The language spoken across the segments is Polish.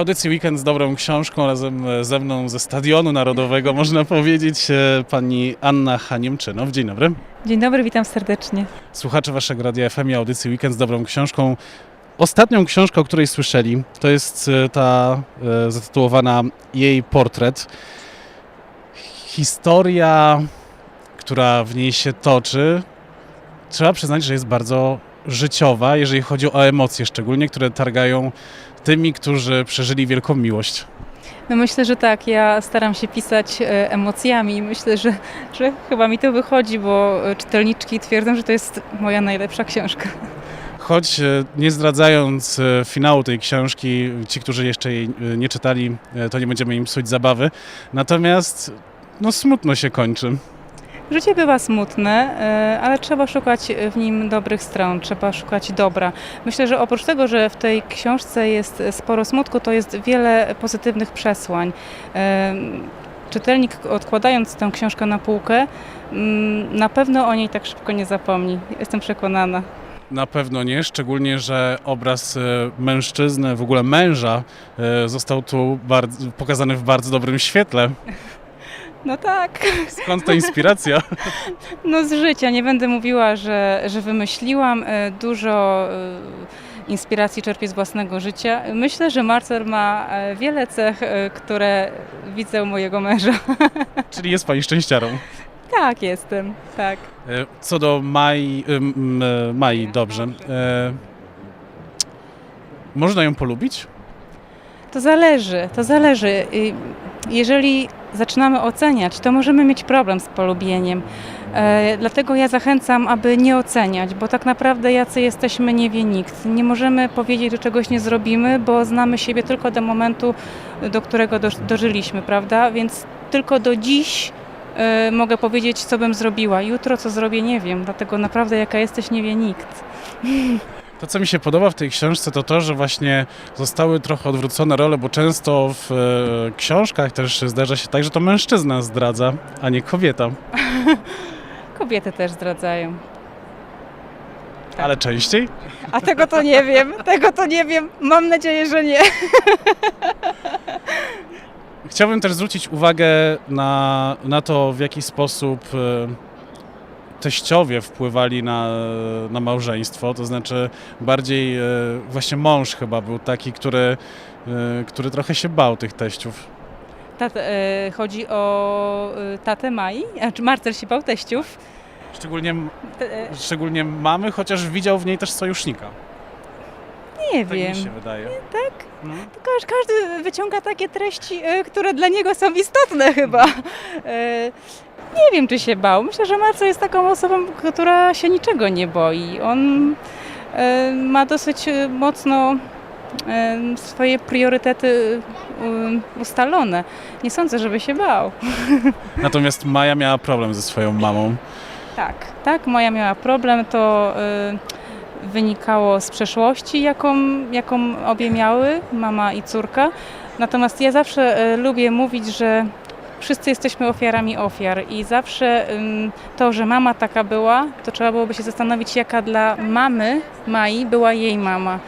audycji Weekend z dobrą książką razem e, ze mną ze Stadionu Narodowego, można powiedzieć, e, pani Anna Haniemczynow. Dzień dobry. Dzień dobry, witam serdecznie. Słuchacze waszego Radia FM i audycji Weekend z dobrą książką. Ostatnią książkę, o której słyszeli, to jest e, ta zatytułowana Jej portret. Historia, która w niej się toczy, trzeba przyznać, że jest bardzo życiowa, jeżeli chodzi o emocje szczególnie, które targają tymi, którzy przeżyli wielką miłość. No myślę, że tak, ja staram się pisać e, emocjami i myślę, że, że chyba mi to wychodzi, bo e, czytelniczki twierdzą, że to jest moja najlepsza książka. Choć e, nie zdradzając finału tej książki, ci, którzy jeszcze jej nie czytali, to nie będziemy im psuć zabawy. Natomiast no smutno się kończy. Życie bywa smutne, e, ale trzeba szukać w nim dobrych stron, trzeba szukać dobra. Myślę, że oprócz tego, że w tej książce jest sporo smutku, to jest wiele pozytywnych przesłań. E, Czytelnik odkładając tę książkę na półkę, mm, na pewno o niej tak szybko nie zapomni. Jestem przekonana. Na pewno nie, szczególnie, że obraz e, mężczyzny, w ogóle męża, został tu bardzo, pokazany w bardzo dobrym świetle. No tak. Skąd ta inspiracja? No z życia. Nie będę mówiła, że, że wymyśliłam. E, Dużo e, inspiracji czerpię z własnego życia. Myślę, że Marcel ma e, wiele cech, które widzę u mojego męża. Czyli jest pani szczęściarą. Tak, jestem. Tak. Co do Mai, e, Mai dobrze. Można ją polubić? To zależy, to zależy. Y, Jeżeli zaczynamy oceniać, to możemy mieć problem z polubieniem. E, Dlatego ja zachęcam, aby nie oceniać, bo tak naprawdę jacy jesteśmy nie wie nikt. Nie możemy powiedzieć, że czegoś nie zrobimy, bo znamy siebie tylko do momentu, do którego doż- dożyliśmy, prawda? Więc tylko do dziś e, mogę powiedzieć, co bym zrobiła. Jutro co zrobię, nie wiem. Dlatego naprawdę jaka jesteś, nie wie nikt. To, co mi się podoba w tej książce, to to, że właśnie zostały trochę odwrócone role, bo często w e, książkach też zdarza się tak, że to mężczyzna zdradza, a nie kobieta. Kobiety też zdradzają. Tak. Ale częściej. A tego to nie wiem, tego to nie wiem. Mam nadzieję, że nie. Chciałbym też zwrócić uwagę na, na to, w jaki sposób e, teściowie wpływali na, na małżeństwo. To znaczy bardziej e, właśnie mąż chyba był taki, który, e, który trochę się bał tych teściów. Tat, e, chodzi o e, tatę Mai, a czy Marcel się bał teściów. Szczególnie, szczególnie mamy, chociaż widział w niej też sojusznika. Nie Tak wiem. mi się wydaje. Tak? No. Tylko, że każdy wyciąga takie treści, e, które dla niego są istotne chyba. E, nie wiem, czy się bał. Myślę, że Marcel jest taką osobą, która się niczego nie boi. On e, ma dosyć mocno swoje priorytety ustalone. Nie sądzę, żeby się bał. Natomiast Maja miała problem ze swoją mamą. Tak, tak, moja miała problem, to y, wynikało z przeszłości, jaką, jaką obie miały, mama i córka. Natomiast ja zawsze y, lubię mówić, że wszyscy jesteśmy ofiarami ofiar i zawsze to, że mama taka była, to trzeba byłoby się zastanowić, jaka dla mamy Mai była jej mama.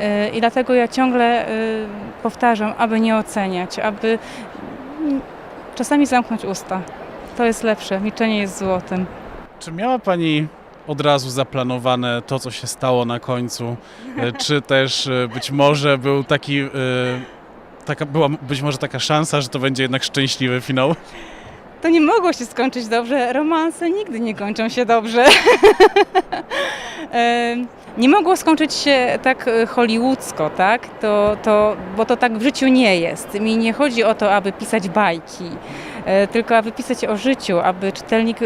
Y, I dlatego ja ciągle y, powtarzam, aby nie oceniać, aby mm, czasami zamknąć usta. To jest lepsze, milczenie jest złotem. Czy miała Pani od razu zaplanowane to, co się stało na końcu? E, Czy też e, być może był taki, e, taka, była być może taka szansa, że to będzie jednak szczęśliwy finał? To nie mogło się skończyć dobrze. Romanse nigdy nie kończą się dobrze. Nie mogło skończyć się tak hollywoodzko, tak? To, to, bo to tak w życiu nie jest. Mi nie chodzi o to, aby pisać bajki, tylko aby pisać o życiu, aby czytelnik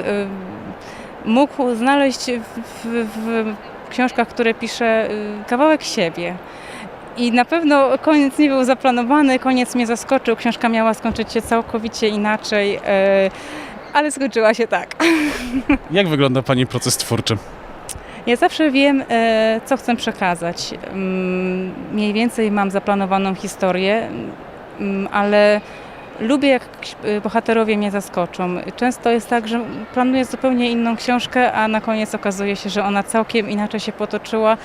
mógł znaleźć w, w, książkach, które piszę, e, kawałek siebie. I na pewno koniec nie był zaplanowany, koniec mnie zaskoczył. Książka miała skończyć się całkowicie inaczej, e, ale skończyła się tak. Jak wygląda Pani proces twórczy? Ja zawsze wiem, e, co chcę przekazać. Mm, Mniej więcej mam zaplanowaną historię, mm, ale lubię, jak e, bohaterowie mnie zaskoczą. Często jest tak, że planuję zupełnie inną książkę, a na koniec okazuje się, że ona całkiem inaczej się potoczyła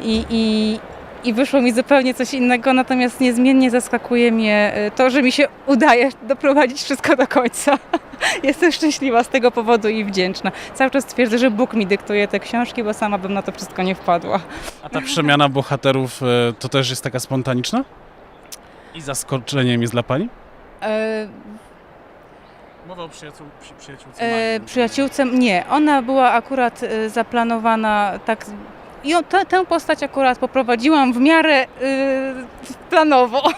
i, i i wyszło mi zupełnie coś innego, natomiast niezmiennie zaskakuje mnie y, to, że mi się udaje doprowadzić wszystko do końca. Jestem szczęśliwa z tego powodu i wdzięczna. Cały czas twierdzę, że Bóg mi dyktuje te książki, bo sama bym na to wszystko nie wpadła. A ta przemiana bohaterów e, to też jest taka spontaniczna? I zaskoczeniem jest dla pani? E, Mowa o przyjaciół, przy, przyjaciółce E, przyjaciółce nie, ona była akurat e, zaplanowana tak. I o, tę, tę postać akurat poprowadziłam w miarę e, planowo.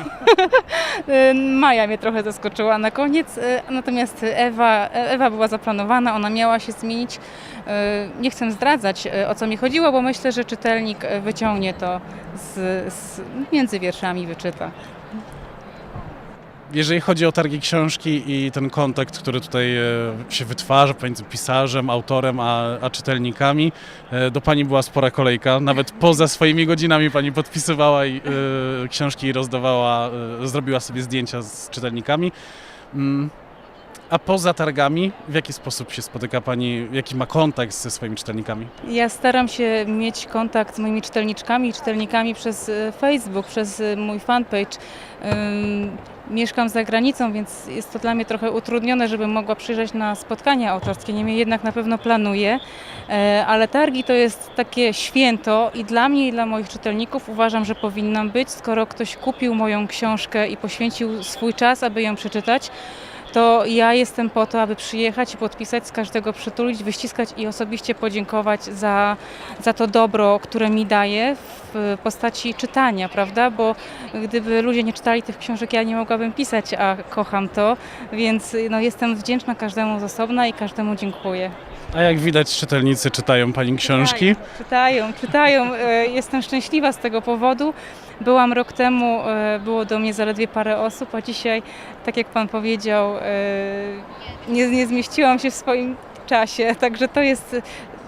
E, Maja mnie trochę zaskoczyła na koniec, e, natomiast Ewa, Ewa była zaplanowana, ona miała się zmienić. E, Nie chcę zdradzać e, o co mi chodziło, bo myślę, że czytelnik e, wyciągnie to z, z, między wierszami, wyczyta. Jeżeli chodzi o targi książki i ten kontakt, który tutaj e, się wytwarza pomiędzy pisarzem, autorem, a, a czytelnikami, e, do pani była spora kolejka. Nawet poza swoimi godzinami pani podpisywała i, e, książki i rozdawała, e, zrobiła sobie zdjęcia z czytelnikami. Mm. A poza targami, w jaki sposób się spotyka pani, jaki ma kontakt ze swoimi czytelnikami? Ja staram się mieć kontakt z moimi czytelniczkami i czytelnikami przez Facebook, przez mój fanpage. Mieszkam za granicą, więc jest to dla mnie trochę utrudnione, żebym mogła przyjrzeć na spotkania autorskie. Niemniej jednak na pewno planuję, E, ale targi to jest takie święto i dla mnie i dla moich czytelników uważam, że powinnam być. Skoro ktoś kupił moją książkę i poświęcił swój czas, aby ją przeczytać, to ja jestem po to, aby przyjechać i podpisać, z każdego przytulić, wyściskać i osobiście podziękować za, za to dobro, które mi daje w postaci czytania, prawda? Bo gdyby ludzie nie czytali tych książek, ja nie mogłabym pisać, a kocham to, więc no, jestem wdzięczna każdemu z osobna i każdemu dziękuję. A jak widać, czytelnicy czytają pani książki. Czytają, czytają. E, Jestem szczęśliwa z tego powodu. Byłam rok temu, e, było do mnie zaledwie parę osób, a dzisiaj, tak jak Pan powiedział, e, nie, nie zmieściłam się w swoim czasie. Także to jest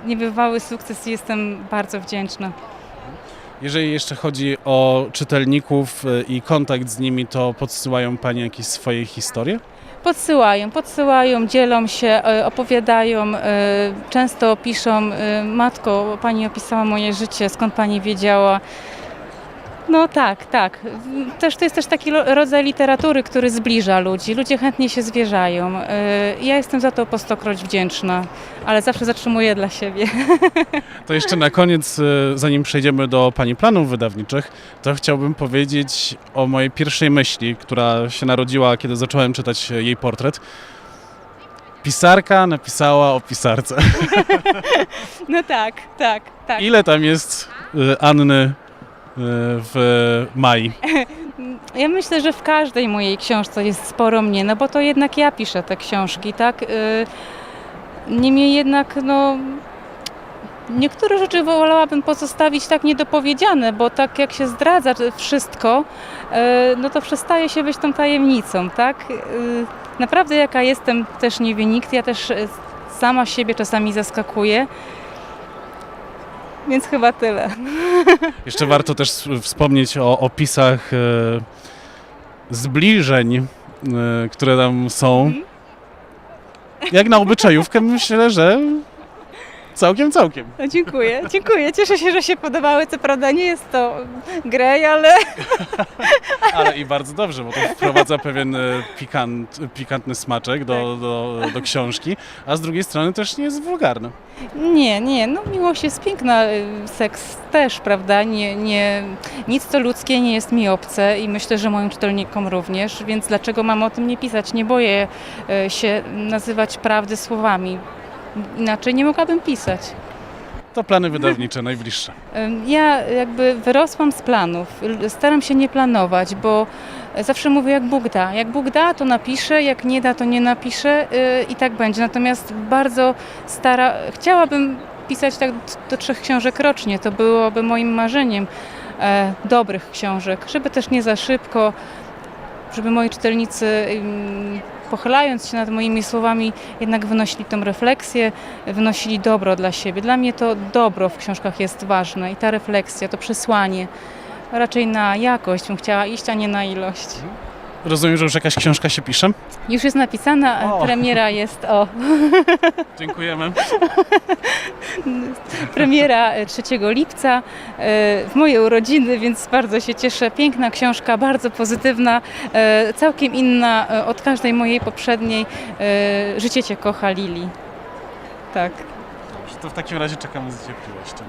niebywały sukces i jestem bardzo wdzięczna. Jeżeli jeszcze chodzi o czytelników i kontakt z nimi, to podsyłają pani jakieś swoje historie? Podsyłają, podsyłają, dzielą się, e, opowiadają, e, często piszą, e, matko, pani opisała moje życie, skąd pani wiedziała. No tak, tak. Też to jest też taki rodzaj literatury, który zbliża ludzi. Ludzie chętnie się zwierzają. E, Ja jestem za to po stokroć wdzięczna, ale zawsze zatrzymuję dla siebie. To jeszcze na koniec, e, zanim przejdziemy do Pani planów wydawniczych, to chciałbym powiedzieć o mojej pierwszej myśli, która się narodziła, kiedy zacząłem czytać jej portret. Pisarka napisała o pisarce. No tak, tak, tak. Ile tam jest e, Anny w Mai? Ja myślę, że w każdej mojej książce jest sporo mnie, no bo to jednak ja piszę te książki, tak? Y, Niemniej jednak, no. Niektóre rzeczy wolałabym pozostawić tak niedopowiedziane, bo tak jak się zdradza wszystko, y, no to przestaje się być tą tajemnicą, tak? Y, Naprawdę jaka jestem też nie wie nikt, ja też sama siebie czasami zaskakuję. Więc chyba tyle. Jeszcze warto też wspomnieć o opisach e, zbliżeń, e, które tam są. Jak na obyczajówkę myślę, że całkiem, całkiem. No, dziękuję, dziękuję. Cieszę się, że się podobały. Co prawda nie jest to grej, ale Ale i bardzo dobrze, bo to wprowadza pewien e, pikant, pikantny smaczek do, do, do książki, a z drugiej strony też nie jest wulgarny. nie, nie. No miłość jest piękna, y, seks też, prawda? Nie, nie, nic co ludzkie nie jest mi obce i myślę, że moim czytelnikom również, więc dlaczego mam o tym nie pisać? Nie boję y, się nazywać prawdy słowami. Inaczej nie mogłabym pisać. To plany wydawnicze najbliższe. Ja jakby wyrosłam z planów. Staram się nie planować, bo zawsze mówię jak Bóg da. Jak Bóg da, to napiszę, jak nie da, to nie napiszę yy, i tak będzie. Natomiast bardzo stara, chciałabym pisać tak do trzech książek rocznie. To byłoby moim marzeniem e, dobrych książek, żeby też nie za szybko, żeby moi czytelnicy pochylając się nad moimi słowami jednak wynosili tą refleksję, wynosili dobro dla siebie. Dla mnie to dobro w książkach jest ważne i ta refleksja, to przesłanie. Raczej na jakość bym chciała iść, a nie na ilość. Rozumiem, że już jakaś książka się pisze. Już jest napisana, O. premiera jest o. Dziękujemy. Premiera e, 3 lipca e, w moje urodziny, więc bardzo się cieszę. Piękna książka, bardzo pozytywna, e, całkiem inna e, od każdej mojej poprzedniej. E, Życie Cię kocha, Lili. Tak, To w takim razie czekamy z niecierpliwością.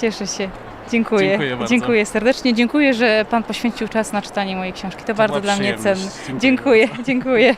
cieszę się. Dziękuję. Dziękuję bardzo. Dziękuję serdecznie. Dziękuję, że Pan poświęcił czas na czytanie mojej książki. To, bardzo była dla mnie cenne. Dziękuję, dziękuję.